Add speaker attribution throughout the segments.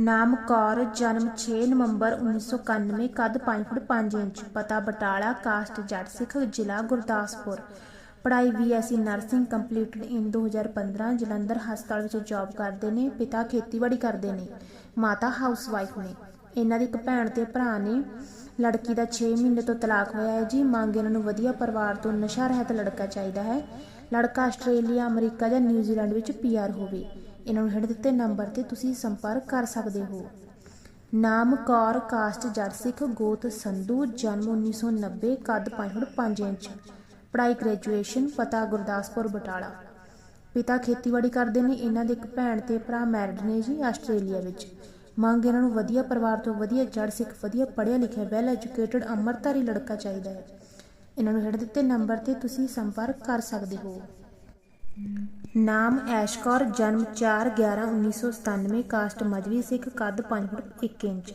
Speaker 1: ਨਾਮ ਕੌਰ ਜਨਮ 6 ਨਵੰਬਰ 1991 ਕੱਦ 5 ਫੁੱਟ 5 ਇੰਚ, ਪਤਾ ਬਟਾਲਾ, ਕਾਸਟ ਜੱਟ ਸਿੱਖ, ਜ਼ਿਲ੍ਹਾ ਗੁਰਦਾਸਪੁਰ। ਪੜ੍ਹਾਈ BSc nursing completed in 2015 Jalandhar ਹਸਪਤਾਲ ਵਿੱਚ ਜੌਬ ਕਰਦੇ ਨੇ, ਪਿਤਾ ਖੇਤੀਬਾੜੀ ਕਰਦੇ ਨੇ, ਮਾਤਾ ਹਾਊਸਵਾਈਫ ਨੇ। ਇਹਨਾਂ ਦੀ ਇੱਕ ਭੈਣ ਤੇ ਭਰਾ ਨੇ। ਲੜਕੀ ਦਾ 6 ਮਹੀਨੇ ਤੋਂ ਤਲਾਕ ਹੋਇਆ ਹੈ ਜੀ। ਮੰਗ ਇਹਨਾਂ ਨੂੰ ਵਧੀਆ ਪਰਿਵਾਰ ਤੋਂ ਨਸ਼ਾ ਰਹਿਤ ਲੜਕਾ ਚਾਹੀਦਾ ਹੈ। ਲੜਕਾ ਆਸਟ੍ਰੇਲੀਆ, ਅਮਰੀਕਾ ਜਾਂ ਨਿਊਜ਼ੀਲੈਂਡ ਵਿੱਚ ਪੀਆਰ ਹੋਵੇ। ਇਹਨਾਂ ਨੂੰ ਹੇਠ ਦਿੱਤੇ ਨੰਬਰ ਤੇ ਤੁਸੀਂ ਸੰਪਰਕ ਕਰ ਸਕਦੇ ਹੋ। ਨਾਮ ਕੌਰ ਕਾਸਟ ਜੱਟ, ਸਿੱਖ, ਗੋਤ, ਸੰਧੂ, ਜਨਮ 1990 ਕੱਦ 5 ਫੁੱਟ 5 ਇੰਚ। ਪੜ੍ਹਾਈ ਗ੍ਰੈਜੂਏਸ਼ਨ ਪਤਾ, ਗੁਰਦਾਸਪੁਰ, ਬਟਾਲਾ। ਪਿਤਾ ਖੇਤੀਬਾੜੀ ਕਰਦੇ ਨੇ, ਇਹਨਾਂ ਦੇ ਇੱਕ ਭੈਣ ਤੇ ਭਰਾ ਮੈਰਿਡ ਨੇ ਜੀ ਆਸਟ੍ਰੇਲੀਆ ਵਿੱਚ। ਮੰਗ ਇਹਨਾਂ ਨੂੰ ਵਧੀਆ ਪਰਿਵਾਰ ਤੋਂ ਵਧੀਆ ਜੜ ਸਿੱਖ, ਵਧੀਆ ਪੜ੍ਹਿਆ ਲਿਖਿਆ ਵੈਲ ਐਜੂਕੇਟਡ ਅੰਮ੍ਰਿਤਧਾਰੀ ਲੜਕਾ ਚਾਹੀਦਾ ਹੈ। ਇਹਨਾਂ ਨੂੰ ਹੇਠ ਦਿੱਤੇ ਨੰਬਰ ਤੇ ਤੁਸੀਂ ਸੰਪਰਕ ਕਰ ਸਕਦੇ ਹੋ। ਨਾਮ ਐਸ਼ ਕੌਰ ਜਨਮ 4/11/1997 ਕਾਸਟ ਮਜਵੀ, ਸਿੱਖ ਕੱਦ 5 ਫੁੱਟ 1 ਇੰਚ।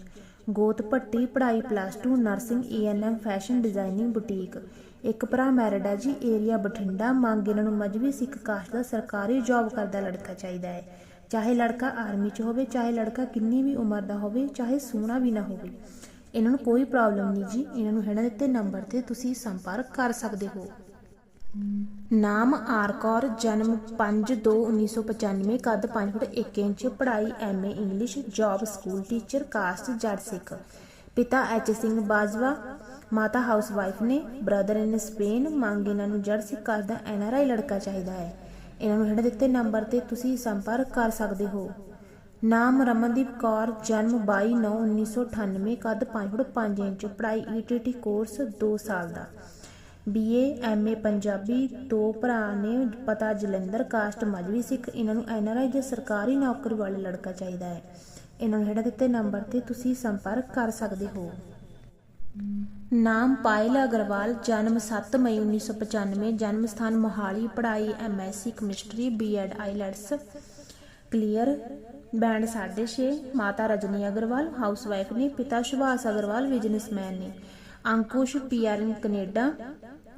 Speaker 1: ਗੋਤ ਭੱਟੀ, ਪੜ੍ਹਾਈ plus 2 nursing ANM fashion designing boutique ਇੱਕ ਭਰਾ ਮੈਰਿਡ ਹੈ ਜੀ ਏਰੀਆ ਬਠਿੰਡਾ। ਮੰਗ ਇਹਨਾਂ ਨੂੰ ਮਜਵੀ, ਸਿੱਖ ਕਾਸਟ ਦਾ ਸਰਕਾਰੀ ਜੌਬ ਕਰਦਾ ਲੜਕਾ ਚਾਹੀਦਾ ਹੈ। ਚਾਹੇ ਲੜਕਾ ਆਰਮੀ 'ਚ ਹੋਵੇ, ਚਾਹੇ ਲੜਕਾ ਕਿੰਨੀ ਵੀ ਉਮਰ ਦਾ ਹੋਵੇ, ਚਾਹੇ ਸੋਹਣਾ ਵੀ ਨਾ ਹੋਵੇ। ਇਹਨਾਂ ਨੂੰ ਕੋਈ ਪ੍ਰੋਬਲਮ ਨਹੀਂ ਜੀ। ਇਹਨਾਂ ਨੂੰ ਹੈਣਾ ਦਿੱਤੇ ਨੰਬਰ ਤੇ ਤੁਸੀਂ ਸੰਪਰਕ ਕਰ ਸਕਦੇ ਹੋ। ਨਾਮ ਆਰਕੌਰ ਜਨਮ 5/2/1995 ਕੱਦ 5 ਫੁੱਟ 1 ਇੰਚ, ਪੜ੍ਹਾਈ MA English, job school teacher, caste Jat Sikh. ਪਿਤਾ ਐਚ ਸਿੰਘ ਬਾਜਵਾ, ਮਾਤਾ ਹਾਊਸਵਾਈਫ ਨੇ, ਬ੍ਰਦਰ ਇਨ ਸਪੇਨ, ਮੰਗ ਇਹਨਾਂ ਨੂੰ ਜੜ ਸਿੱਖ ਕਾਸਟ ਦਾ ਐਨਆਰਆਈ ਲੜਕਾ ਚਾਹੀਦਾ ਹੈ। ਇਹਨਾਂ ਨੂੰ ਹੇਠ ਦਿੱਤੇ ਨੰਬਰ ਤੇ ਤੁਸੀਂ ਸੰਪਰਕ ਕਰ ਸਕਦੇ ਹੋ। ਨਾਮ ਰਮਨਦੀਪ ਕੌਰ, ਜਨਮ 22/9/1998 ਕੱਦ 5 ਫੁੱਟ 5 ਇੰਚ, ਪੜ੍ਹਾਈ ਈਟੀਟੀ ਕੋਰਸ 2 ਸਾਲ ਦਾ। ਬੀਏ, ਐਮਏ ਪੰਜਾਬੀ ਦੋ ਭਰਾ ਨੇ ਪਤਾ ਜਲੰਧਰ ਕਾਸਟ ਮਜਵੀ ਸਿੱਖ। ਇਹਨਾਂ ਨੂੰ ਐਨਆਰਆਈ ਜਾਂ ਸਰਕਾਰੀ ਨੌਕਰੀ ਵਾਲਾ ਲੜਕਾ ਚਾਹੀਦਾ ਹੈ। ਇਹਨਾਂ ਨੂੰ ਹੇਠ ਦਿੱਤੇ ਨੰਬਰ ਤੇ ਤੁਸੀਂ ਸੰਪਰਕ ਕਰ ਸਕਦੇ ਹੋ। ਨਾਮ ਪਾਇਲ ਅਗਰਵਾਲ, ਜਨਮ 7 ਮਈ 1995 ਜਨਮ ਸਥਾਨ ਮੋਹਾਲੀ, ਪੜ੍ਹਾਈ MSc chemistry, BEd IELTS. Clear? Band 6.5 ਮਾਤਾ ਰਜਨੀ ਅਗਰਵਾਲ, ਹਾਊਸਵਾਈਫ ਨੇ, ਪਿਤਾ ਸੁਭਾਸ਼ ਅਗਰਵਾਲ, ਬਿਜ਼ਨਸਮੈਨ ਨੇ। Ankush PR in Canada.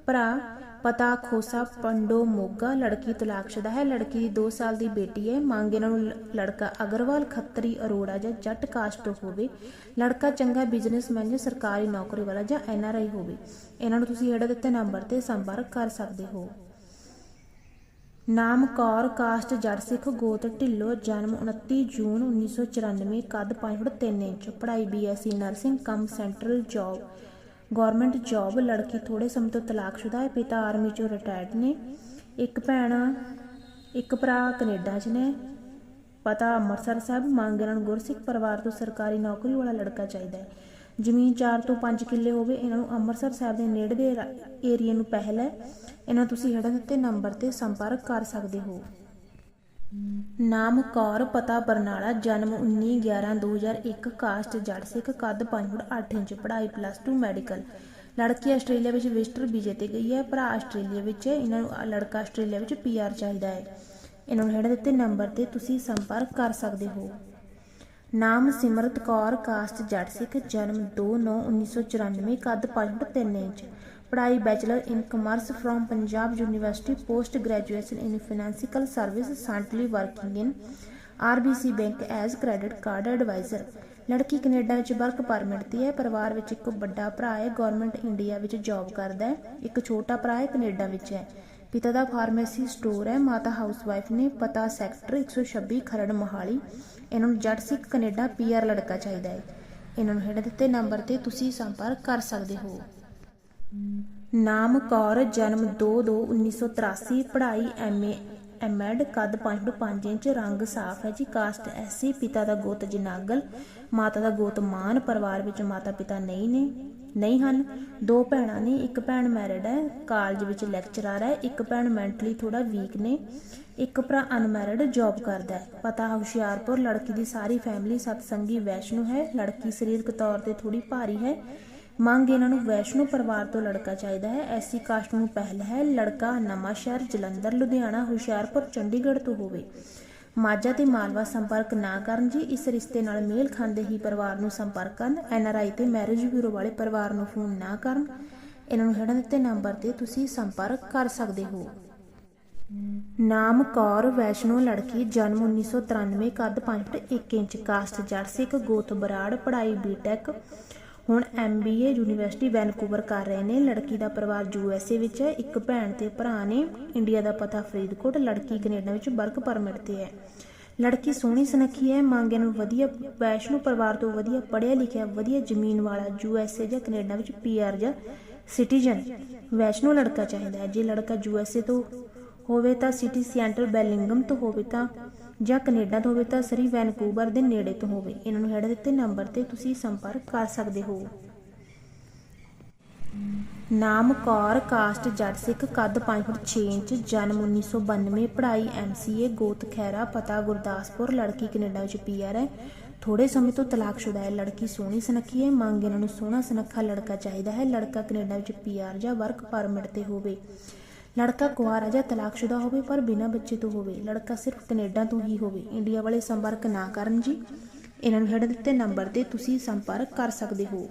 Speaker 1: ਭਰਾ, ਪਤਾ ਖੋਸਾ ਪੰਡੋ ਮੋਗਾ, ਲੜਕੀ ਤਲਾਕਸ਼ੁਦਾ ਹੈ, ਲੜਕੀ ਦੀ 2 ਸਾਲ ਦੀ ਬੇਟੀ ਹੈ, ਮੰਗ ਇਹਨਾਂ ਨੂੰ ਲੜਕਾ ਅਗਰਵਾਲ ਖੱਤਰੀ ਅਰੋੜਾ ਜਾਂ ਜੱਟ ਕਾਸਟ ਹੋਵੇ, ਲੜਕਾ ਚੰਗਾ ਬਿਜ਼ਨਸਮੈਨ ਜਾਂ ਸਰਕਾਰੀ ਨੌਕਰੀ ਵਾਲਾ ਜਾਂ ਐਨਆਰਆਈ ਹੋਵੇ, ਇਹਨਾਂ ਨੂੰ ਤੁਸੀਂ ਹੇਠ ਦਿੱਤੇ ਨੰਬਰ ਤੇ ਸੰਪਰਕ ਕਰ ਸਕਦੇ ਹੋ। ਨਾਮ ਕੌਰ, ਕਾਸਟ ਜੱਟ ਸਿੱਖ, ਗੋਤ ਢਿੱਲੋ, ਜਨਮ 29 ਜੂਨ 1994 ਕੱਦ 5 ਫੁੱਟ 3 ਇੰਚ, ਪੜ੍ਹਾਈ BSc nursing cum central job. Government job ਲੜਕੀ ਥੋੜੇ ਸਮੇਂ ਤੋਂ ਤਲਾਕਸ਼ੁਦਾ ਹੈ, ਪਿਤਾ ਆਰਮੀ ਚੋਂ ਰਿਟਾਇਰਡ ਨੇ। ਇੱਕ ਭੈਣ, ਇੱਕ ਭਰਾ ਕੈਨੇਡਾ 'ਚ ਨੇ। ਪਤਾ ਅੰਮ੍ਰਿਤਸਰ ਸਾਹਿਬ ਮੰਗ ਇਹਨਾਂ ਨੂੰ ਗੁਰਸਿੱਖ ਪਰਿਵਾਰ ਤੋਂ ਸਰਕਾਰੀ ਨੌਕਰੀ ਵਾਲਾ ਲੜਕਾ ਚਾਹੀਦਾ ਹੈ। ਜ਼ਮੀਨ 4 ਤੋਂ 5 ਕਿੱਲੇ ਹੋਵੇ, ਇਹਨਾਂ ਨੂੰ ਅੰਮ੍ਰਿਤਸਰ ਸਾਹਿਬ ਦੇ ਨੇੜੇ ਦੇ ਏਰੀਆ ਨੂੰ ਪਹਿਲ ਹੈ। ਇਹਨਾਂ ਤੁਸੀਂ ਹੇਠਾਂ ਦਿੱਤੇ ਨੰਬਰ ਤੇ ਸੰਪਰਕ ਕਰ ਸਕਦੇ ਹੋ। ਨਾਮ ਕੌਰ ਪਤਾ ਬਰਨਾਲਾ, ਜਨਮ 19/11/2001 ਕਾਸਟ ਜੱਟ ਸਿੱਖ, ਕੱਦ 5 ਫੁੱਟ 8 ਇੰਚ, ਪੜ੍ਹਾਈ ਪਲੱਸ 2 ਮੈਡੀਕਲ ਲੜਕੀ ਆਸਟ੍ਰੇਲੀਆ ਵਿੱਚ ਵਿਜ਼ਟਰ ਵੀਜ਼ੇ ਤੇ ਗਈ ਹੈ। ਭਰਾ ਆਸਟ੍ਰੇਲੀਆ ਵਿੱਚ ਹੈ। ਇਹਨਾਂ ਨੂੰ ਲੜਕਾ ਆਸਟ੍ਰੇਲੀਆ ਵਿੱਚ ਪੀਆਰ ਚਾਹੀਦਾ ਹੈ। ਇਹਨਾਂ ਨੂੰ ਹੇਠ ਦਿੱਤੇ ਨੰਬਰ ਤੇ ਤੁਸੀਂ ਸੰਪਰਕ ਕਰ ਸਕਦੇ ਹੋ। ਨਾਮ ਸਿਮਰਤ ਕੌਰ ਕਾਸਟ ਜੱਟ ਸਿੱਖ, ਜਨਮ 2/9/1994 ਕੱਦ 5 ਫੁੱਟ 3 ਇੰਚ। ਪੜ੍ਹਾਈ bachelor in commerce from Punjab university, post graduation in financial service, ਸਾਂਟਲੀ working in RBC bank as credit card adviser. ਲੜਕੀ ਕੈਨੇਡਾ ਵਿੱਚ ਵਰਕ ਪਰਮਿਟ ਤੇ ਹੈ। ਪਰਿਵਾਰ ਵਿੱਚ ਇੱਕ ਵੱਡਾ ਭਰਾ ਹੈ। ਗਵਰਨਮੈਂਟ ਇੰਡੀਆ ਵਿੱਚ ਜੌਬ ਕਰਦਾ ਹੈ। ਇੱਕ ਛੋਟਾ ਭਰਾ ਹੈ। ਕੈਨੇਡਾ ਵਿੱਚ ਹੈ। ਪਿਤਾ ਦਾ ਫਾਰਮੇਸੀ ਸਟੋਰ ਹੈ। ਮਾਤਾ ਹਾਊਸਵਾਈਫ ਨੇ ਪਤਾ ਸੈਕਟਰ 126 ਖਰੜ ਮੋਹਾਲੀ। ਇਹਨਾਂ ਨੂੰ ਜੱਟ ਸਿੱਖ ਕੈਨੇਡਾ ਪੀਆਰ ਲੜਕਾ ਚਾਹੀਦਾ ਹੈ। ਇਹਨਾਂ ਨੂੰ ਹੇਠ ਦਿੱਤੇ ਨੰਬਰ ਤੇ ਤੁਸੀਂ ਸੰਪਰਕ ਕਰ ਸਕਦੇ ਹੋ। ਨਾਮ ਕੌਰ, ਜਨਮ 2/2/1983 ਪੜ੍ਹਾਈ ਐਮਏ ਐਮਐਡ ਕੱਦ 5.5 ਇੰਚ, ਰੰਗ ਸਾਫ਼ ਹੈ ਜੀ, ਕਾਸਟ ਐਸਸੀ ਪਿਤਾ ਦਾ ਗੋਤ ਜਨਾਗਲ, ਮਾਤਾ ਦਾ ਗੋਤ ਮਾਨ, ਪਰਿਵਾਰ ਵਿੱਚ ਮਾਤਾ ਪਿਤਾ ਨਹੀਂ ਨੇ, ਨਹੀਂ ਹਨ, ਦੋ ਭੈਣਾਂ ਨੇ, ਇੱਕ ਭੈਣ ਮੈਰਿਡ ਹੈ, ਕਾਲਜ ਵਿੱਚ ਲੈਕਚਰਰ ਹੈ, ਇੱਕ ਭੈਣ ਮੈਂਟਲੀ ਥੋੜਾ ਵੀਕ ਨੇ, ਇੱਕ ਭਰਾ ਅਨਮੈਰਿਡ, ਜੌਬ ਕਰਦਾ ਹੈ, ਪਤਾ ਹੁਸ਼ਿਆਰਪੁਰ, ਲੜਕੀ ਦੀ ਸਾਰੀ ਫੈਮਿਲੀ ਸਤਸੰਗੀ ਵੈਸ਼ਨੂ ਹੈ, ਲੜਕੀ ਸਰੀਰਕ ਤੌਰ ਤੇ ਥੋੜੀ ਭਾਰੀ ਹੈ ਮੰਗ ਇਹਨਾਂ ਨੂੰ ਵੈਸ਼ਨੂ ਪਰਿਵਾਰ ਤੋਂ ਲੜਕਾ ਚਾਹੀਦਾ ਹੈ। ਐਸੀ ਕਾਸਟ ਨੂੰ ਪਹਿਲ ਹੈ, ਲੜਕਾ ਨਵਾਂ ਜਲੰਧਰ, ਲੁਧਿਆਣਾ, ਹੁਸ਼ਿਆਰਪੁਰ, ਚੰਡੀਗੜ੍ਹ ਤੋਂ ਹੋਵੇ। ਮਾਝਾ ਤੇ ਮਾਲਵਾ ਸੰਪਰਕ ਨਾ ਕਰਨ ਜੀ, ਇਸ ਰਿਸ਼ਤੇ ਨਾਲ ਮੇਲ ਖਾਂਦੇ ਹੀ ਪਰਿਵਾਰ ਨੂੰ ਸੰਪਰਕ ਕਰਨ। ਐਨਆਰਆਈ ਤੇ ਮੈਰਿਜ ਬਿਊਰੋ ਵਾਲੇ ਪਰਿਵਾਰ ਨੂੰ ਫੋਨ ਨਾ ਕਰਨ। ਇਹਨਾਂ ਨੂੰ ਹੇਠਾਂ ਦਿੱਤੇ ਨੰਬਰ ਤੇ ਤੁਸੀਂ ਸੰਪਰਕ ਕਰ ਸਕਦੇ ਹੋ। ਨਾਮ ਕੌਰ, ਵੈਸ਼ਨੋ ਲੜਕੀ, ਜਨਮ 1993 ਕੱਦ 5 ਫੁੱਟ 1 ਇੰਚ ਕਾਸਟ ਜੱਟ ਸਿੱਖ, ਗੋਤ ਬਰਾੜ, ਪੜ੍ਹਾਈ ਬੀਟੈਕ ਹੁਣ ਐਮਬੀਏ ਯੂਨੀਵਰਸਿਟੀ ਵੈਨਕੂਵਰ ਕਰ ਰਹੇ ਨੇ। ਲੜਕੀ ਦਾ ਪਰਿਵਾਰ ਯੂਐਸਏ ਵਿੱਚ ਹੈ। ਇੱਕ ਭੈਣ ਤੇ ਭਰਾ ਨੇ। ਇੰਡੀਆ ਦਾ ਪਤਾ ਫਰੀਦਕੋਟ, ਲੜਕੀ ਕੈਨੇਡਾ ਵਿੱਚ ਵਰਕ ਪਰਮਿਟ ਤੇ ਹੈ। ਲੜਕੀ ਸੋਹਣੀ ਸੁਨੱਖੀ ਹੈ। ਮੰਗੇ ਨੂੰ ਵਧੀਆ, ਵੈਸ਼ਨੂ ਪਰਿਵਾਰ ਤੋਂ ਵਧੀਆ ਪੜ੍ਹਿਆ ਲਿਖਿਆ, ਵਧੀਆ ਜ਼ਮੀਨ ਵਾਲਾ ਯੂਐਸਏ ਜਾਂ ਕੈਨੇਡਾ ਵਿੱਚ ਪੀਆਰ ਜਾਂ ਸਿਟੀਜ਼ਨ ਵੈਸ਼ਨੂ ਲੜਕਾ ਚਾਹੀਦਾ ਹੈ। ਜੇ ਲੜਕਾ ਯੂਐਸਏ ਤੋਂ ਹੋਵੇ ਤਾਂ ਸਿਟੀ ਸੈਂਟਰ ਬੈਲਿੰਗਮ ਤੋਂ ਹੋਵੇ ਤਾਂ ਜਾਂ ਕੈਨੇਡਾ ਤੋਂ ਹੋਵੇ ਤਾਂ ਸਰੀ ਵੈਨਕੂਵਰ ਦੇ ਨੇੜੇ ਤੋਂ ਹੋਵੇ। ਇਹਨਾਂ ਨੂੰ ਹੈਡ ਦਿੱਤੇ ਨੰਬਰ ਤੇ ਤੁਸੀਂ ਸੰਪਰਕ ਕਰ ਸਕਦੇ ਹੋ। ਨਾਮ ਕੌਰ ਕਾਸਟ ਜੱਟ, ਸਿੱਖ, ਕੱਦ 5 ਫੁੱਟ 6 ਇੰਚ, ਜਨਮ 1992 ਪੜ੍ਹਾਈ ਐਮਸੀਏ ਗੋਤ ਖੈਰਾ ਪਤਾ, ਗੁਰਦਾਸਪੁਰ, ਲੜਕੀ ਕੈਨੇਡਾ ਵਿੱਚ ਪੀਆਰ ਹੈ। ਥੋੜੇ ਸਮੇਂ ਤੋਂ ਤਲਾਕਸ਼ੁਦਾ ਹੈ। ਲੜਕੀ ਸੋਹਣੀ ਸੁਨੱਖੀ ਹੈ। ਮੰਗ ਇਹਨਾਂ ਨੂੰ ਸੋਹਣਾ ਸੁਨੱਖਾ ਲੜਕਾ ਚਾਹੀਦਾ ਹੈ। ਲੜਕਾ ਕੈਨੇਡਾ ਵਿੱਚ ਪੀਆਰ ਜਾਂ ਵਰਕ ਪਰਮਿਟ ਤੇ ਹੋਵੇ। ਲੜਕਾ ਕੁਆਰਾ ਜਾਂ ਤਲਾਕਸ਼ੁਦਾ ਹੋਵੇ ਪਰ ਬਿਨਾਂ ਬੱਚੇ ਤੋਂ ਹੋਵੇ। ਲੜਕਾ ਸਿਰਫ ਕੈਨੇਡਾ ਤੋਂ ਹੀ ਹੋਵੇ। ਇੰਡੀਆ ਵਾਲੇ ਸੰਪਰਕ ਨਾ ਕਰਨ ਜੀ। ਇਹਨਾਂ ਨੂੰ ਹੇਠ ਦਿੱਤੇ ਨੰਬਰ ਤੇ ਤੁਸੀਂ ਸੰਪਰਕ ਕਰ ਸਕਦੇ ਹੋ।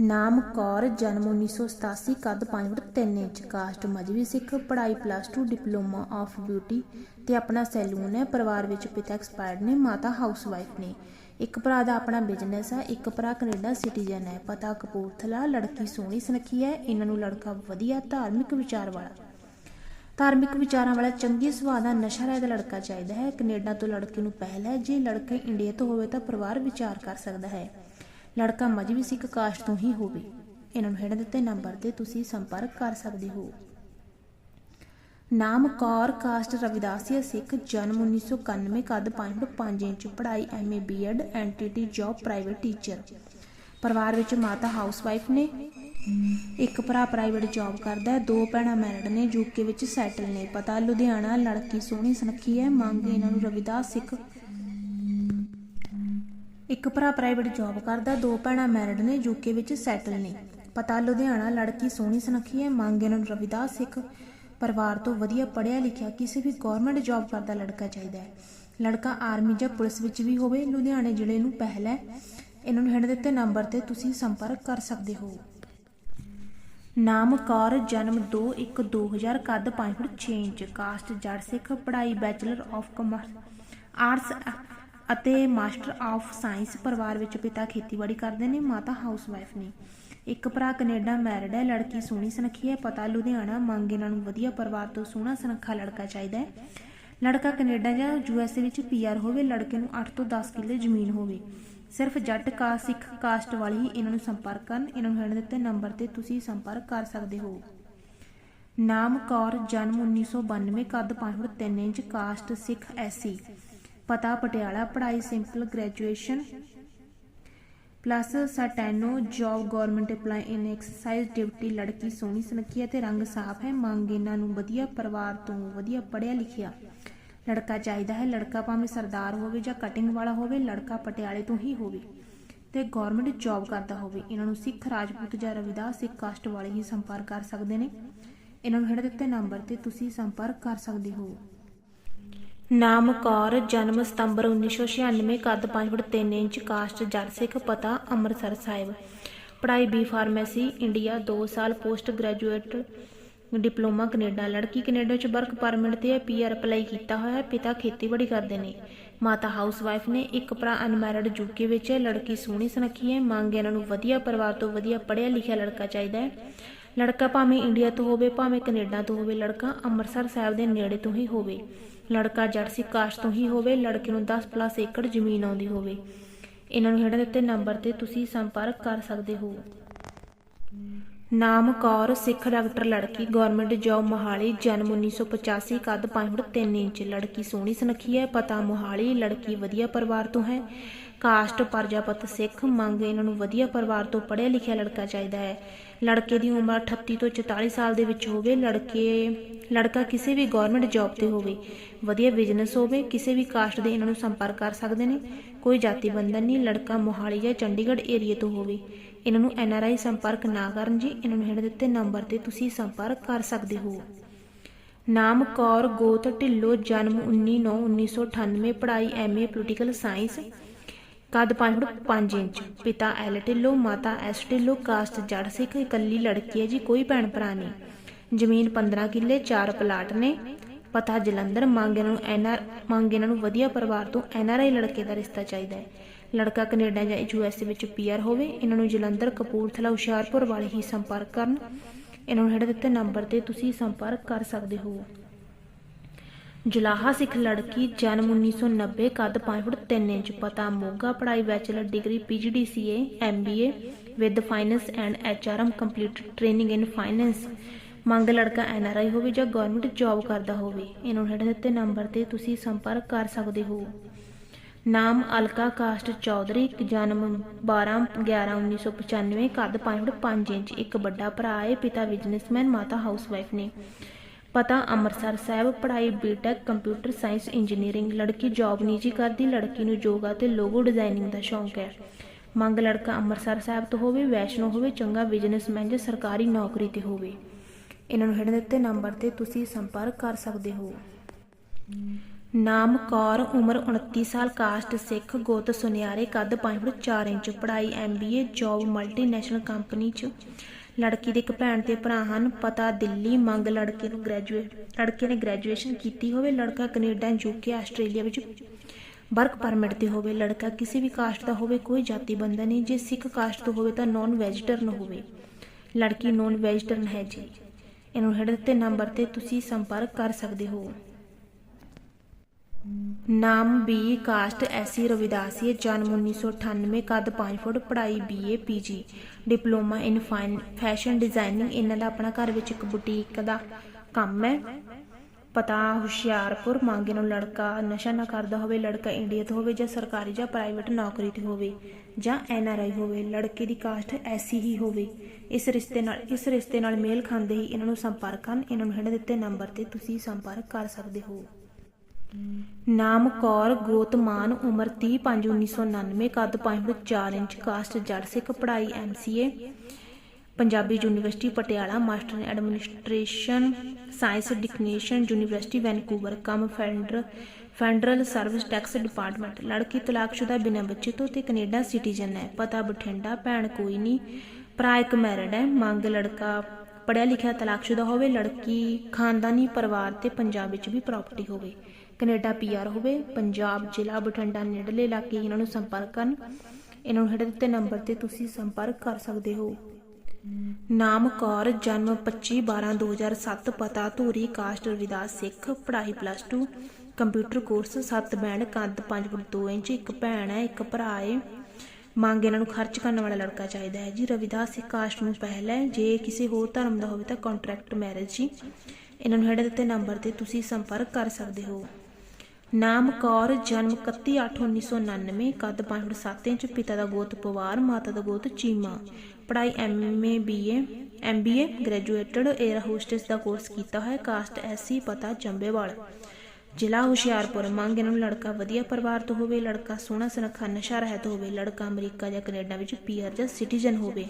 Speaker 1: ਨਾਮ ਕੌਰ, ਜਨਮ 1987 ਕੱਦ 5 foot 3 inch, caste Mazhabi Sikh, ਪੜ੍ਹਾਈ ਪਲੱਸ 2 ਡਿਪਲੋਮਾ ਆਫ ਬਿਊਟੀ ਤੇ ਆਪਣਾ ਸੈਲੂਨ ਹੈ। ਪਰਿਵਾਰ ਵਿੱਚ ਪਿਤਾ ਐਕਸਪਾਇਰਡ ਨੇ, ਮਾਤਾ ਹਾਊਸਵਾਈਫ ਨੇ। ਇੱਕ ਭਰਾ ਦਾ ਆਪਣਾ ਬਿਜ਼ਨਸ ਹੈ, ਇੱਕ ਭਰਾ ਕੈਨੇਡਾ ਸਿਟੀਜ਼ਨ ਹੈ। ਪਤਾ ਕਪੂਰਥਲਾ, ਲੜਕੀ ਸੋਹਣੀ ਸੁਨੱਖੀ ਹੈ, ਇਹਨਾਂ ਨੂੰ ਲੜਕਾ ਵਧੀਆ ਧਾਰਮਿਕ ਵਿਚਾਰ ਵਾਲਾ। ਧਾਰਮਿਕ ਵਿਚਾਰਾਂ ਵਾਲਾ ਚੰਗੀ ਸੁਭਾਅ ਦਾ ਨਸ਼ਾ ਰਹਿਤ ਲੜਕਾ ਚਾਹੀਦਾ ਹੈ। ਕੈਨੇਡਾ ਤੋਂ ਲੜਕੇ ਨੂੰ ਪਹਿਲ ਹੈ, ਜੇ ਲੜਕਾ ਇੰਡੀਆ ਤੋਂ ਹੋਵੇ ਤਾਂ ਪਰਿਵਾਰ ਵਿਚਾਰ ਕਰ ਸਕਦਾ ਹੈ। ਲੜਕਾ ਮਜਬੀ ਸਿੱਖ ਕਾਸਟ ਤੋਂ ਹੀ ਹੋਵੇ। ਇਹਨਾਂ ਨੂੰ ਹੇਠ ਦਿੱਤੇ ਨੰਬਰ ਤੇ ਤੁਸੀਂ ਸੰਪਰਕ ਕਰ ਸਕਦੇ ਹੋ। ਨਾਮ ਕੌਰ ਕਾਸਟ ਰਵਿਦਾਸੀਆ ਸਿੱਖ ਜਨਮ 1991 ਕੱਦ 5 ਫੁੱਟ 5 ਇੰਚ, ਪੜ੍ਹਾਈ MA BEd NTT job, private teacher. ਪਰਿਵਾਰ ਵਿੱਚ ਮਾਤਾ ਹਾਊਸਵਾਈਫ ਨੇ। ਇੱਕ ਭਰਾ ਪ੍ਰਾਈਵੇਟ ਜੌਬ ਕਰਦਾ ਹੈ। ਦੋ ਭੈਣਾਂ ਮੈਰਿਡ ਨੇ ਯੂਕੇ ਵਿੱਚ ਸੈਟਲ ਨੇ। ਪਤਾ ਲੁਧਿਆਣਾ ਲੜਕੀ ਸੋਹਣੀ ਸੁਨੱਖੀ ਹੈ। ਮੰਗ ਇਹਨਾਂ ਨੂੰ ਰਵਿਦਾਸ ਸਿੱਖ ਇੱਕ ਭਰਾ ਪ੍ਰਾਈਵੇਟ ਜੌਬ ਕਰਦਾ, ਦੋ ਭੈਣਾਂ ਮੈਰਿਡ ਨੇ ਯੂਕੇ ਵਿੱਚ ਸੈਟਲ ਨੇ। ਪਤਾ ਲੁਧਿਆਣਾ, ਲੜਕੀ ਸੋਹਣੀ ਸੁਨੱਖੀ ਹੈ, ਮੰਗ ਇਹਨਾਂ ਨੂੰ ਰਵਿਦਾਸ ਸਿੱਖ ਪਰਿਵਾਰ ਤੋਂ ਵਧੀਆ ਪੜ੍ਹਿਆ ਲਿਖਿਆ, ਕਿਸੇ ਵੀ ਗਵਰਨਮੈਂਟ ਜੌਬ ਕਰਦਾ ਲੜਕਾ ਚਾਹੀਦਾ ਹੈ। ਲੜਕਾ ਆਰਮੀ ਜਾਂ ਪੁਲਿਸ ਵਿੱਚ ਵੀ ਹੋਵੇ, ਲੁਧਿਆਣੇ ਜ਼ਿਲ੍ਹੇ ਨੂੰ ਪਹਿਲ ਹੈ। ਇਹਨਾਂ ਨੂੰ ਹੈਂਡ ਦਿੱਤੇ ਨੰਬਰ ਤੇ ਤੁਸੀਂ ਸੰਪਰਕ ਕਰ ਸਕਦੇ ਹੋ। ਨਾਮ ਕੌਰ, ਜਨਮ 2/1/2000 ਕੱਦ 5 ਫੁੱਟ 6 ਇੰਚ ਕਾਸਟ ਜੜ ਸਿੱਖ, ਪੜ੍ਹਾਈ ਬੈਚਲਰ ਆਫ ਕਮਰਸ ਆਰਟਸ ਅਤੇ ਮਾਸਟਰ ਆਫ ਸਾਇੰਸ ਪਰਿਵਾਰ ਵਿੱਚ ਪਿਤਾ ਖੇਤੀਬਾੜੀ ਕਰਦੇ ਨੇ, ਮਾਤਾ ਹਾਊਸਵਾਈਫ ਨੇ। ਇੱਕ ਭਰਾ ਕੈਨੇਡਾ ਮੈਰਿਡ ਹੈ, ਲੜਕੀ ਸੋਹਣੀ ਸੁਨੱਖੀ ਹੈ, ਪਤਾ ਲੁਧਿਆਣਾ, ਮੰਗ ਇਹਨਾਂ ਨੂੰ ਵਧੀਆ ਪਰਿਵਾਰ ਤੋਂ ਸੋਹਣਾ ਸੁਨੱਖਾ ਲੜਕਾ ਚਾਹੀਦਾ ਹੈ। ਲੜਕਾ ਕੈਨੇਡਾ ਜਾਂ ਯੂਐਸਏ ਵਿੱਚ ਪੀਆਰ ਹੋਵੇ, ਲੜਕੇ ਨੂੰ 8 ਤੋਂ 10 ਕਿੱਲੇ ਜ਼ਮੀਨ ਹੋਵੇ। ਸਿਰਫ ਜੱਟ ਕਾ, ਸਿੱਖ ਕਾਸਟ ਵਾਲੇ ਹੀ ਇਹਨਾਂ ਨੂੰ ਸੰਪਰਕ ਕਰਨ, ਇਹਨਾਂ ਨੂੰ ਹੇਠ ਦਿੱਤੇ ਨੰਬਰ ਤੇ ਤੁਸੀਂ ਸੰਪਰਕ ਕਰ ਸਕਦੇ ਹੋ। ਨਾਮ ਕੌਰ, ਜਨਮ 1992 ਕੱਦ 5 ਫੁੱਟ 3 ਇੰਚ, ਕਾਸਟ ਸਿੱਖ ਐਸਸੀ ਪਤਾ ਪਟਿਆਲਾ, ਪੜ੍ਹਾਈ simple graduation plus steno job government apply in exercise duty ਲੜਕੀ ਸੋਹਣੀ ਸੁਨੱਖੀ ਹੈ ਤੇ ਰੰਗ ਸਾਫ਼ ਹੈ। ਮੰਗ ਇਹਨਾਂ ਨੂੰ ਵਧੀਆ ਪਰਿਵਾਰ ਤੋਂ ਵਧੀਆ ਪੜ੍ਹਿਆ ਲਿਖਿਆ ਲੜਕਾ ਚਾਹੀਦਾ ਹੈ। ਲੜਕਾ ਭਾਵੇਂ ਸਰਦਾਰ ਹੋਵੇ ਜਾਂ ਕਟਿੰਗ ਵਾਲਾ ਹੋਵੇ, ਲੜਕਾ ਪਟਿਆਲੇ ਤੋਂ ਹੀ ਹੋਵੇ ਤੇ ਗਵਰਨਮੈਂਟ ਜੌਬ ਕਰਦਾ ਹੋਵੇ। ਇਹਨਾਂ ਨੂੰ ਸਿੱਖ ਰਾਜਪੂਤ ਜਾਂ ਰਵਿਦਾਸ ਸਿੱਖ ਕਾਸਟ ਵਾਲੇ ਹੀ ਸੰਪਰਕ ਕਰ ਸਕਦੇ ਨੇ। ਇਹਨਾਂ ਨੂੰ ਹੇਠ ਦਿੱਤੇ ਨੰਬਰ ਤੇ ਤੁਸੀਂ ਸੰਪਰਕ ਕਰ ਸਕਦੇ ਹੋ। ਨਾਮ ਕੌਰ, ਜਨਮ ਸਤੰਬਰ 1996 ਕੱਦ 5 ਫੁੱਟ 3 ਇੰਚ ਕਾਸਟ ਜੱਟ ਸਿੱਖ, ਪਤਾ ਅੰਮ੍ਰਿਤਸਰ ਸਾਹਿਬ। ਪੜ੍ਹਾਈ ਬੀ ਫਾਰਮੇਸੀ ਇੰਡੀਆ 2 ਸਾਲ ਪੋਸਟ ਗ੍ਰੈਜੂਏਟ ਡਿਪਲੋਮਾ ਕੈਨੇਡਾ। ਲੜਕੀ ਕੈਨੇਡਾ ਚ ਵਰਕ ਪਰਮਿਟ ਤੇ ਹੈ ਪੀਆਰ ਅਪਲਾਈ ਕੀਤਾ ਹੋਇਆ ਹੈ, ਪਿਤਾ ਖੇਤੀਬਾੜੀ ਕਰਦੇ ਨੇ। ਮਾਤਾ ਹਾਊਸ ਵਾਈਫ ਨੇ, ਇੱਕ ਭਰਾ ਅਨਮੈਰਿਡ ਯੂਕੇ ਵਿੱਚ ਹੈ, ਲੜਕੀ ਸੋਹਣੀ ਸੁਨੱਖੀ ਹੈ, ਮੰਗ ਇਹਨਾਂ ਨੂੰ ਵਧੀਆ ਪਰਿਵਾਰ ਤੋਂ ਵਧੀਆ ਪੜ੍ਹਿਆ ਲਿਖਿਆ ਲੜਕਾ ਚਾਹੀਦਾ ਹੈ। ਲੜਕਾ ਭਾਵੇਂ ਇੰਡੀਆ ਤੋਂ ਹੋਵੇ, ਭਾਵੇਂ ਕੈਨੇਡਾ ਤੋਂ ਹੋਵੇ, ਲੜਕਾ ਅੰਮ੍ਰਿਤਸਰ ਸਾਹਿਬ ਦੇ ਨੇੜੇ ਤੋਂ ਹੀ ਹੋਵੇ। ਲੜਕਾ ਜੱਟ ਸਿੱਖ ਕਾਸਟ ਤੋਂ ਹੀ ਹੋਵੇ, ਲੜਕੇ ਨੂੰ 10 ਪਲੱਸ ਏਕੜ ਜ਼ਮੀਨ ਆਉਂਦੀ ਹੋਵੇ। ਇਹਨਾਂ ਨੂੰ ਹੇਠਾਂ ਦਿੱਤੇ ਨੰਬਰ ਤੇ ਤੁਸੀਂ ਸੰਪਰਕ ਕਰ ਸਕਦੇ ਹੋ। ਨਾਮ ਕੌਰ, ਸਿੱਖ ਡਾਕਟਰ ਲੜਕੀ ਗਵਰਨਮੈਂਟ ਜੌਬ ਮੋਹਾਲੀ, ਜਨਮ 1985 ਕੱਦ 5 ਫੁੱਟ 3 ਇੰਚ। ਲੜਕੀ ਸੋਹਣੀ ਸੁਨੱਖੀ ਹੈ, ਪਤਾ ਮੋਹਾਲੀ, ਲੜਕੀ ਵਧੀਆ ਪਰਿਵਾਰ ਤੋਂ ਹੈ। ਕਾਸਟ ਪਰਜਾਪਤ ਸਿੱਖ ਮੰਗ ਇਹਨਾਂ ਨੂੰ ਵਧੀਆ ਪਰਿਵਾਰ ਤੋਂ ਪੜ੍ਹਿਆ ਲਿਖਿਆ ਲੜਕਾ ਚਾਹੀਦਾ ਹੈ। ਲੜਕੇ ਦੀ ਉਮਰ 38 ਤੋਂ 44 ਸਾਲ ਦੇ ਵਿੱਚ ਹੋਵੇ, ਲੜਕੇ, ਲੜਕਾ ਕਿਸੇ ਵੀ ਗਵਰਨਮੈਂਟ ਜੌਬ ਤੇ ਹੋਵੇ, ਵਧੀਆ ਬਿਜ਼ਨਸ ਹੋਵੇ, ਕਿਸੇ ਵੀ ਕਾਸਟ ਦੇ ਇਹਨਾਂ ਨੂੰ ਸੰਪਰਕ ਕਰ ਸਕਦੇ ਨੇ, ਕੋਈ ਜਾਤੀ ਬੰਧਨ ਨਹੀਂ, ਲੜਕਾ ਮੋਹਾਲੀ ਜਾਂ ਚੰਡੀਗੜ੍ਹ ਏਰੀਆ ਤੋਂ ਹੋਵੇ। ਇਹਨਾਂ ਨੂੰ ਐਨਆਰਆਈ ਸੰਪਰਕ ਨਾ ਕਰਨ ਜੀ, ਇਹਨਾਂ ਨੂੰ ਹੇਠ ਦਿੱਤੇ ਨੰਬਰ ਤੇ ਤੁਸੀਂ ਸੰਪਰਕ ਕਰ ਸਕਦੇ ਹੋ। ਨਾਮ ਕੌਰ ਗੋਤ ਢਿੱਲੋਂ ਜਨਮ 19/9/1998 ਪੜ੍ਹਾਈ ਐਮਏ ਪੋਲੀਟੀਕਲ ਸਾਇੰਸ ਕੱਦ 5 ਫੁੱਟ 5 ਇੰਚ। ਪਿਤਾ ਐਲ ਢਿੱਲੋਂ, ਮਾਤਾ ਐਸ ਢਿੱਲੋਂ, ਕਾਸਟ ਜੜ ਸਿੱਖ, ਇਕੱਲੀ ਲੜਕੀ ਹੈ ਜੀ, ਕੋਈ ਭੈਣ ਭਰਾ ਨਹੀਂ। ਜ਼ਮੀਨ 15 ਕਿੱਲੇ 4 ਪਲਾਟ ਨੇ। ਪਤਾ ਜਲੰਧਰ, ਮੰਗ ਇਹਨਾਂ ਨੂੰ ਐਨਆਰ ਮੰਗ ਇਹਨਾਂ ਨੂੰ ਵਧੀਆ ਪਰਿਵਾਰ ਤੋਂ ਐਨਆਰਆਈ ਲੜਕੇ ਦਾ ਰਿਸ਼ਤਾ ਚਾਹੀਦਾ ਹੈ। ਲੜਕਾ ਕੈਨੇਡਾ ਜਾਂ ਯੂਐਸਏ ਵਿੱਚ ਪੀਆਰ ਹੋਵੇ, ਇਹਨਾਂ ਨੂੰ ਜਲੰਧਰ, ਕਪੂਰਥਲਾ, ਹੁਸ਼ਿਆਰਪੁਰ ਵਾਲੇ ਹੀ ਸੰਪਰਕ ਕਰਨ। ਇਹਨਾਂ ਨੂੰ ਹੇਠ ਦਿੱਤੇ ਨੰਬਰ ਤੇ ਤੁਸੀਂ ਸੰਪਰਕ ਕਰ ਸਕਦੇ ਹੋ। ਜੁਲਾਹਾ ਸਿੱਖ ਲੜਕੀ ਜਨਮ 1990 ਕੱਦ 5 ਫੁੱਟ 3 ਇੰਚ, ਪਤਾ ਮੋਗਾ ਪੜ੍ਹਾਈ bachelor degree PGDCA MBA with finance and HRM complete training in finance ਮੰਗ ਲੜਕਾ ਐਨਆਰਆਈ ਹੋਵੇ ਜਾਂ ਗਵਰਨਮੈਂਟ ਜੌਬ ਕਰਦਾ ਹੋਵੇ, ਇਹਨਾਂ ਨੂੰ ਹੇਠ ਦਿੱਤੇ ਨੰਬਰ ਤੇ ਤੁਸੀਂ ਸੰਪਰਕ ਕਰ ਸਕਦੇ ਹੋ। ਨਾਮ ਅਲਕਾ ਕਾਸਟ ਚੌਧਰੀ ਜਨਮ 12 11 1995 ਕੱਦ 5 ਫੁੱਟ 5 ਇੰਚ, ਇੱਕ ਵੱਡਾ ਭਰਾ ਹੈ, ਪਿਤਾ ਬਿਜ਼ਨਸਮੈਨ ਮਾਤਾ ਹਾਊਸਵਾਈਫ ਨੇ। ਪਤਾ, ਅੰਮ੍ਰਿਤਸਰ ਸਾਹਿਬ ਪੜ੍ਹਾਈ ਬੀਟੈਕ ਕੰਪਿਊਟਰ ਸਾਇੰਸ ਇੰਜੀਨੀਅਰਿੰਗ ਲੜਕੀ ਜੌਬ ਨਿੱਜੀ ਕਰਦੀ, ਲੜਕੀ ਨੂੰ ਯੋਗਾ ਤੇ ਲੋਗੋ ਡਿਜ਼ਾਈਨਿੰਗ ਦਾ ਸ਼ੌਂਕ ਹੈ। ਮੰਗ ਲੜਕਾ ਅੰਮ੍ਰਿਤਸਰ ਸਾਹਿਬ ਤੋਂ ਹੋਵੇ, ਵੈਸ਼ਨੋ ਹੋਵੇ, ਚੰਗਾ ਬਿਜ਼ਨਸਮੈਨ ਜਾਂ ਸਰਕਾਰੀ ਨੌਕਰੀ ਤੇ ਹੋਵੇ। ਇਹਨਾਂ ਨੂੰ ਹੇਠ ਦਿੱਤੇ ਨੰਬਰ ਤੇ ਤੁਸੀਂ ਸੰਪਰਕ ਕਰ ਸਕਦੇ ਹੋ। ਨਾਮ ਕੌਰ, ਉਮਰ 29 ਸਾਲ ਕਾਸਟ ਸਿੱਖ, ਗੋਤ ਸੁਨਿਆਰੇ, ਕੱਦ 5 ਫੁੱਟ 4 ਇੰਚ, ਪੜ੍ਹਾਈ ਐਮਬੀਏ ਜੌਬ ਮਲਟੀਨੈਸ਼ਨਲ ਕੰਪਨੀ 'ਚ ਲੜਕੀ ਦੇ ਇੱਕ ਭੈਣ ਤੇ ਭਰਾ ਹਨ, ਪਤਾ ਦਿੱਲੀ ਮੰਗ ਲੜਕੇ ਨੂੰ ਗ੍ਰੈਜੂਏਟ ਲੜਕੇ ਨੇ ਗ੍ਰੈਜੂਏਸ਼ਨ ਕੀਤੀ ਹੋਵੇ, ਲੜਕਾ ਕੈਨੇਡਾ ਯੂਕੇ ਆਸਟ੍ਰੇਲੀਆ ਵਿੱਚ ਵਰਕ ਪਰਮਿਟ ਤੇ ਹੋਵੇ, ਲੜਕਾ ਕਿਸੇ ਵੀ ਕਾਸਟ ਦਾ ਹੋਵੇ, ਕੋਈ ਜਾਤੀ ਬੰਦਾ ਨਹੀਂ, ਜੇ ਸਿੱਖ ਕਾਸਟ ਤੋਂ ਹੋਵੇ ਤਾਂ ਨੌਨ ਵੈਜੀਟਰਨ ਹੋਵੇ। ਲੜਕੀ ਨੌਨ ਵੈਜੀਟਰਨ ਹੈ ਜੀ। ਇਹਨੂੰ ਹੇਠ ਦਿੱਤੇ ਨੰਬਰ ਤੇ ਤੁਸੀਂ ਸੰਪਰਕ ਕਰ ਸਕਦੇ ਹੋ। ਨਾਮ ਬੀ ਕਾਸਟ ਐਸੀ ਰਵਿਦਾਸੀਏ ਜਨਮ 1998 ਕੱਦ 5 ਫੁੱਟ, ਪੜ੍ਹਾਈ BA PG diploma in fine, fashion designing, ਇਹਨਾਂ ਦਾ ਆਪਣਾ ਘਰ ਵਿੱਚ ਇੱਕ ਬੁਟੀਕ ਦਾ ਕੰਮ ਹੈ। ਪਤਾ, ਹੁਸ਼ਿਆਰਪੁਰ, ਮੰਗੇ ਨੂੰ ਲੜਕਾ ਨਸ਼ਾ ਨਾ ਕਰਦਾ ਹੋਵੇ, ਲੜਕਾ ਇੰਡੀਆ ਤੋਂ ਹੋਵੇ ਜਾਂ ਸਰਕਾਰੀ ਜਾਂ ਪ੍ਰਾਈਵੇਟ ਨੌਕਰੀ ਤੇ ਹੋਵੇ ਜਾਂ ਐਨ ਆਰ ਆਈ ਹੋਵੇ, ਲੜਕੇ ਦੀ ਕਾਸਟ ਐਸੀ ਹੀ ਹੋਵੇ। ਇਸ ਰਿਸ਼ਤੇ ਨਾਲ, ਇਸ ਰਿਸ਼ਤੇ ਨਾਲ ਮੇਲ ਖਾਂਦੇ ਹੀ ਇਹਨਾਂ ਨੂੰ ਸੰਪਰਕ ਕਰਨ ਇਹਨਾਂ ਨੂੰ ਹੇਠ ਦਿੱਤੇ ਨੰਬਰ ਤੇ ਤੁਸੀਂ ਸੰਪਰਕ ਕਰ ਸਕਦੇ ਹੋ। ਨਾਮ ਕੌਰ ਗੋਤਮਾਨ ਉਮਰ 30 5 1999 ਕੱਦ 5 ਫੁੱਟ 4 ਇੰਚ ਕਾਸਟ ਜੜ ਸਿੱਖ, ਪੜ੍ਹਾਈ MCA, Punjabi university, Patiala, master in administration science, ਡਿਕਨੇਸ਼ਨ, university, Vancouver, cum federal federal service tax department. ਲੜਕੀ ਤਲਾਕਸ਼ੁਦਾ ਬਿਨਾਂ ਬੱਚੇ ਤੋਂ ਤੇ ਕੈਨੇਡਾ ਸਿਟੀਜ਼ਨ ਹੈ। ਪਤਾ ਬਠਿੰਡਾ, ਭੈਣ ਕੋਈ ਨਹੀਂ ਭਰਾ ਇੱਕ ਮੈਰਿਡ ਹੈ। ਮੰਗ ਲੜਕਾ ਪੜਿਆ ਲਿਖਿਆ ਤਲਾਕਸ਼ੁਦਾ ਹੋਵੇ, ਲੜਕੀ ਖਾਨਦਾਨੀ ਪਰਿਵਾਰ ਤੇ ਪੰਜਾਬ ਵਿੱਚ ਵੀ ਪ੍ਰਾਪਰਟੀ ਹੋਵੇ। ਕੈਨੇਡਾ ਪੀਆਰ ਹੋਵੇ, ਪੰਜਾਬ, ਜ਼ਿਲ੍ਹਾ, ਬਠਿੰਡਾ, ਨੇੜਲੇ ਇਲਾਕੇ ਇਹਨਾਂ ਨੂੰ ਸੰਪਰਕ ਕਰਨ। ਇਹਨਾਂ ਨੂੰ ਹੇਠ ਦਿੱਤੇ ਨੰਬਰ ਤੇ ਤੁਸੀਂ ਸੰਪਰਕ ਕਰ ਸਕਦੇ ਹੋ। ਨਾਮ, ਕੌਰ, ਜਨਮ 25 12 2007 ਪਤਾ, ਧੂਰੀ, ਕਾਸਟ, ਰਵਿਦਾਸ ਸਿੱਖ, ਪੜ੍ਹਾਈ ਪਲੱਸ 2 ਕੰਪਿਊਟਰ ਕੋਰਸ 7 ਬੈਂਡ ਕੱਦ 5 ਫੁੱਟ 2 ਇੰਚ, ਇੱਕ ਭੈਣ ਹੈ, ਇੱਕ ਭਰਾ ਹੈ। ਮੰਗ ਇਹਨਾਂ ਨੂੰ ਖਰਚ ਕਰਨ ਵਾਲਾ ਲੜਕਾ ਚਾਹੀਦਾ ਹੈ। ਜੀ, ਰਵਿਦਾਸ ਸਿੱਖ ਕਾਸਟ ਨੂੰ ਪਹਿਲ ਹੈ। ਜੇ ਕਿਸੇ ਹੋਰ ਧਰਮ ਦਾ ਹੋਵੇ ਤਾਂ ਕੰਟਰੈਕਟ ਮੈਰਿਜ ਜੀ ਇਹਨਾਂ ਨੂੰ ਹੇਠ ਦਿੱਤੇ ਨੰਬਰ ਤੇ ਤੁਸੀਂ ਸੰਪਰਕ ਕਰ ਸਕਦੇ ਹੋ। ਨਾਮ ਕੌਰ, ਜਨਮ 31/8/1999 ਕੱਦ 5 ਫੁੱਟ 7 ਇੰਚ, ਪਿਤਾ ਦਾ ਗੋਤ ਪਵਾਰ, ਮਾਤਾ ਦਾ ਗੋਤ ਚੀਮਾ। ਪੜ੍ਹਾਈ MA BA MBA graduated air hostess ਦਾ ਕੋਰਸ ਕੀਤਾ ਹੈ ਕਾਸਟ ਐਸਸੀ ਪਤਾ ਚੰਬੇਵਾਲ ਜ਼ਿਲ੍ਹਾ ਹੁਸ਼ਿਆਰਪੁਰ, ਮੰਗ ਇਹਨਾਂ ਨੂੰ ਲੜਕਾ ਵਧੀਆ ਪਰਿਵਾਰ ਤੋਂ ਹੋਵੇ, ਲੜਕਾ ਸੋਹਣਾ ਸੁਨੱਖਾ ਨਸ਼ਾ ਰਹਿਤ ਹੋਵੇ, ਲੜਕਾ ਅਮਰੀਕਾ ਜਾਂ ਕੈਨੇਡਾ ਵਿੱਚ ਪੀਆਰ ਜਾਂ ਸਿਟੀਜ਼ਨ ਹੋਵੇ।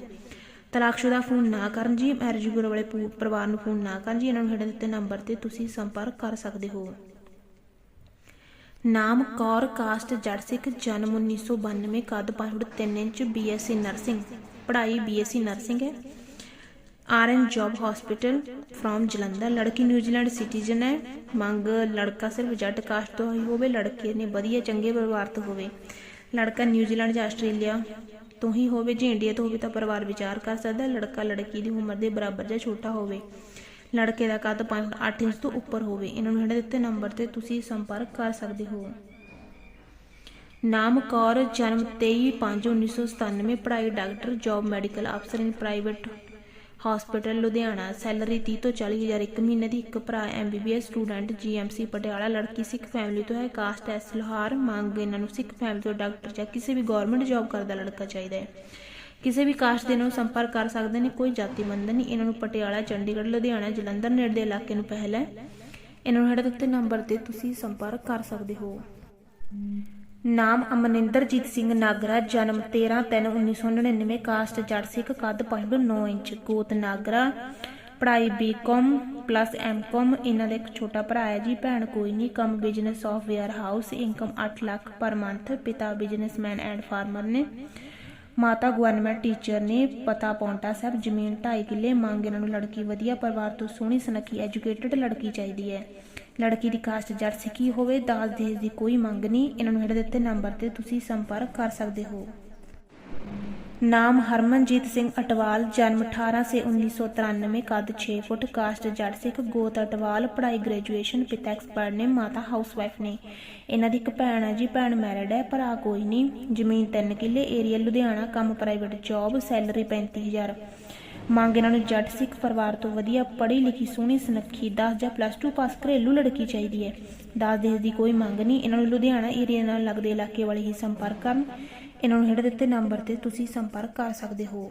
Speaker 1: ਤਲਾਕਸ਼ੁਦਾ ਫੋਨ ਨਾ ਕਰਨ ਜੀ ਮੈਰਿਜ ਬਿਊਰੋ ਵਾਲੇ ਪਰਿਵਾਰ ਨੂੰ ਫੋਨ ਨਾ ਕਰਨ ਜੀ, ਇਹਨਾਂ ਨੂੰ ਹੇਠ ਦਿੱਤੇ ਨੰਬਰ ਤੇ ਤੁਸੀਂ ਸੰਪਰਕ ਕਰ ਸਕਦੇ ਹੋ। ਨਾਮ ਕੌਰ ਕਾਸਟ ਜੱਟ ਸਿੱਖ ਜਨਮ 1992 ਕੱਦ 5 ਫੁੱਟ 3 ਇੰਚ ਬੀਐਸਸੀ ਨਰਸਿੰਗ ਪੜ੍ਹਾਈ ਬੀਐਸਸੀ ਨਰਸਿੰਗ ਹੈ। RN job hospital from Jalandhar. ਲੜਕੀ ਨਿਊਜ਼ੀਲੈਂਡ ਸਿਟੀਜ਼ਨ ਹੈ। ਮੰਗ, ਲੜਕਾ ਸਿਰਫ ਜੱਟ ਕਾਸਟ ਤੋਂ ਹੀ ਹੋਵੇ, ਲੜਕੇ ਨੇ ਵਧੀਆ ਚੰਗੇ ਪਰਿਵਾਰ ਤੋਂ ਹੋਵੇ। ਲੜਕਾ ਨਿਊਜ਼ੀਲੈਂਡ ਜਾਂ ਆਸਟ੍ਰੇਲੀਆ ਤੋਂ ਹੀ ਹੋਵੇ, ਜੇ ਇੰਡੀਆ ਤੋਂ ਹੋਵੇ ਤਾਂ ਪਰਿਵਾਰ ਵਿਚਾਰ ਕਰ ਸਕਦਾ ਲੜਕਾ ਲੜਕੀ ਦੀ ਉਮਰ ਦੇ ਬਰਾਬਰ ਜਾਂ ਛੋਟਾ ਹੋਵੇ। ਲੜਕੇ ਦਾ ਕੱਦ 5.8 ਇੰਚ ਤੋਂ ਉੱਪਰ ਹੋਵੇ। ਇਹਨਾਂ ਨੂੰ ਹੇਠ ਦਿੱਤੇ ਨੰਬਰ ਤੇ ਤੁਸੀਂ ਸੰਪਰਕ ਕਰ ਸਕਦੇ ਹੋ। ਨਾਮ ਕੌਰ, ਜਨਮ 23/5/1997 ਪੜ੍ਹਾਈ ਡਾਕਟਰ ਜੌਬ ਮੈਡੀਕਲ ਅਫਸਰ in private hospital Ludhiana. Salary 30 ਤੋਂ 40 ਹਜ਼ਾਰ ਇੱਕ ਮਹੀਨੇ ਦੀ ਇੱਕ ਭਰਾ ਐਮਬੀਬੀਐਸ ਸਟੂਡੈਂਟ ਜੀਐਮਸੀ ਪਟਿਆਲਾ। ਲੜਕੀ ਸਿੱਖ ਫੈਮਿਲੀ ਤੋਂ ਹੈ। ਕਾਸਟ ਐਸ ਲੋਹਾਰ ਮੰਗ। ਇਹਨਾਂ ਨੂੰ ਸਿੱਖ ਫੈਮਿਲੀ ਤੋਂ ਡਾਕਟਰ ਜਾਂ ਕਿਸੇ ਵੀ ਗਵਰਨਮੈਂਟ ਜੌਬ ਕਰਦਾ ਲੜਕਾ ਚਾਹੀਦਾ ਹੈ। ਕਿਸੇ ਵੀ ਕਾਸਟ ਦੇ ਨਾਲ ਸੰਪਰਕ ਕਰ ਸਕਦੇ ਨੇ ਕੋਈ ਜਾਤੀ ਬੰਧਨ ਨਹੀਂ। ਇਹਨਾਂ ਨੂੰ ਪਟਿਆਲਾ ਚੰਡੀਗੜ੍ਹ ਲੁਧਿਆਣਾ ਜਲੰਧਰ ਨੇੜੇ ਦੇ ਇਲਾਕੇ ਨੂੰ ਪਹਿਲ ਹੈ। ਇਹਨਾਂ ਨੂੰ ਹੇਠ ਦਿੱਤੇ ਨੰਬਰ ਤੇ ਤੁਸੀਂ ਸੰਪਰਕ ਕਰ ਸਕਦੇ ਹੋ। ਨਾਮ ਅਮਨਿੰਦਰਜੀਤ ਸਿੰਘ ਨਾਗਰਾ ਜਨਮ 13/3/1999 ਕਾਸਟ ਜੱਟ ਸਿੱਖ ਕੱਦ 5.9 ਇੰਚ ਗੋਤ ਨਾਗਰਾ ਪੜ੍ਹਾਈ ਬੀਕਾਮ ਪਲੱਸ ਐਮਕਾਮ ਇਹਨਾਂ ਦਾ ਇੱਕ ਛੋਟਾ ਭਰਾ ਹੈ ਜੀ ਭੈਣ ਕੋਈ ਨਹੀਂ। ਕੰਮ business software house income 8 lakh per month ਪਿਤਾ ਬਿਜ਼ਨਸਮੈਨ ਐਂਡ ਫਾਰਮਰ ਨੇ। ਮਾਤਾ ਗਵਰਨਮੈਂਟ ਟੀਚਰ ਨੇ ਪਤਾ ਪੌਂਟਾ ਸਾਹਿਬ ਜ਼ਮੀਨ 2.5 ਕਿੱਲੇ ਮੰਗ ਇਹਨਾਂ ਨੂੰ ਲੜਕੀ, ਵਧੀਆ ਪਰਿਵਾਰ ਤੋਂ ਸੋਹਣੀ, ਸੁਨੱਖੀ ਐਜੂਕੇਟਡ ਲੜਕੀ ਚਾਹੀਦੀ ਹੈ। ਲੜਕੀ ਦੀ ਕਾਸਟ ਜੱਟ ਸਿੱਖੀ ਹੋਵੇ, ਦਾਜ ਦੇਜ ਦੀ ਕੋਈ ਮੰਗ ਨਹੀਂ, ਇਹਨਾਂ ਨੂੰ ਹੇਠ ਦਿੱਤੇ ਨੰਬਰ ਤੇ ਤੁਸੀਂ ਸੰਪਰਕ ਕਰ ਸਕਦੇ ਹੋ। ਨਾਮ ਹਰਮਨਜੀਤ ਸਿੰਘ ਅਟਵਾਲ, ਜਨਮ 18 ਸੇ 1993 ਕੱਦ 6 ਫੁੱਟ ਕਾਸਟ ਜੱਟ ਸਿੱਖ, ਗੋਤ ਅਟਵਾਲ, ਪੜ੍ਹਾਈ ਗ੍ਰੈਜੂਏਸ਼ਨ ਪਿਤਾ ਐਕਸਪਰਟ ਨੇ, ਮਾਤਾ ਹਾਊਸਵਾਈਫ ਨੇ। ਇਹਨਾਂ ਦੀ ਇੱਕ ਭੈਣ ਹੈ ਜੀ, ਭੈਣ ਮੈਰਿਡ ਹੈ, ਭਰਾ ਕੋਈ ਨਹੀਂ। ਜ਼ਮੀਨ 3 ਕਿੱਲੇ ਏਰੀਆ ਲੁਧਿਆਣਾ, ਕੰਮ ਪ੍ਰਾਈਵੇਟ ਜੌਬ ਸੈਲਰੀ 35000 ਮੰਗ ਇਹਨਾਂ ਨੂੰ ਜੱਟ ਸਿੱਖ ਪਰਿਵਾਰ ਤੋਂ ਵਧੀਆ, ਪੜ੍ਹੀ ਲਿਖੀ, ਸੋਹਣੀ, ਸੁਨੱਖੀ 10 ਜਾਂ ਪਲੱਸ 2 ਪਾਸ ਘਰੇਲੂ ਲੜਕੀ ਚਾਹੀਦੀ ਹੈ। ਦਾਜ ਦੇਸ ਦੀ ਕੋਈ ਮੰਗ ਨਹੀਂ, ਇਹਨਾਂ ਨੂੰ ਲੁਧਿਆਣਾ ਏਰੀਆ ਨਾਲ ਲੱਗਦੇ ਇਲਾਕੇ ਵਾਲੇ ਹੀ ਸੰਪਰਕ ਕਰਨ। ਇਹਨਾਂ ਨੂੰ ਹੇਠ ਦਿੱਤੇ ਨੰਬਰ ਤੇ ਤੁਸੀਂ ਸੰਪਰਕ ਕਰ ਸਕਦੇ ਹੋ।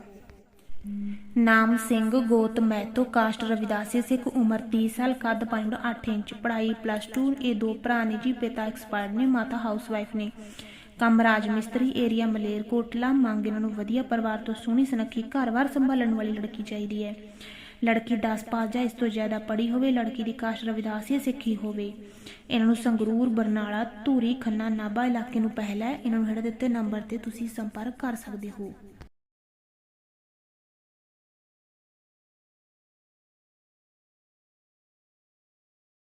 Speaker 1: ਨਾਮ ਸਿੰਘ ਗੋਤ ਮਹਿਤੋ ਕਾਸਟ ਰਵਿਦਾਸੀ ਸਿੱਖ ਉਮਰ 30 ਸਾਲ, ਕੱਦ 5.8 ਇੰਚ, ਪੜ੍ਹਾਈ ਪਲੱਸ 2 ਇਹ ਦੋ ਭਰਾ ਨੇ ਜੀ, ਪਿਤਾ ਐਕਸਪਾਇਰਡ ਨੇ, ਮਾਤਾ ਹਾਊਸਵਾਈਫ ਨੇ। ਕੰਮ ਰਾਜ ਮਿਸਤਰੀ ਏਰੀਆ ਮਲੇਰਕੋਟਲਾ ਮੰਗ ਇਹਨਾਂ ਨੂੰ ਵਧੀਆ ਪਰਿਵਾਰ ਤੋਂ ਸੋਹਣੀ ਸੁਨੱਖੀ ਘਰ-ਬਾਰ ਸੰਭਾਲਣ ਵਾਲੀ ਲੜਕੀ ਚਾਹੀਦੀ ਹੈ। ਲੜਕੀ 10 ਪਾਸ ਜਾਂ ਇਸ ਤੋਂ ਜ਼ਿਆਦਾ ਪੜ੍ਹੀ ਹੋਵੇ, ਲੜਕੀ ਦੀ ਕਾਸ਼ਟ ਰਵਿਦਾਸੀ ਸਿੱਖੀ ਹੋਵੇ। ਇਹਨਾਂ ਨੂੰ ਸੰਗਰੂਰ, ਬਰਨਾਲਾ, ਧੂਰੀ, ਖੰਨਾ, ਨਾਭਾ ਇਲਾਕੇ ਨੂੰ ਪਹਿਲਾ ਇਹਨਾਂ ਨੂੰ ਹੇਠ ਦਿੱਤੇ ਨੰਬਰ ਤੇ ਤੁਸੀਂ ਸੰਪਰਕ ਕਰ ਸਕਦੇ ਹੋ।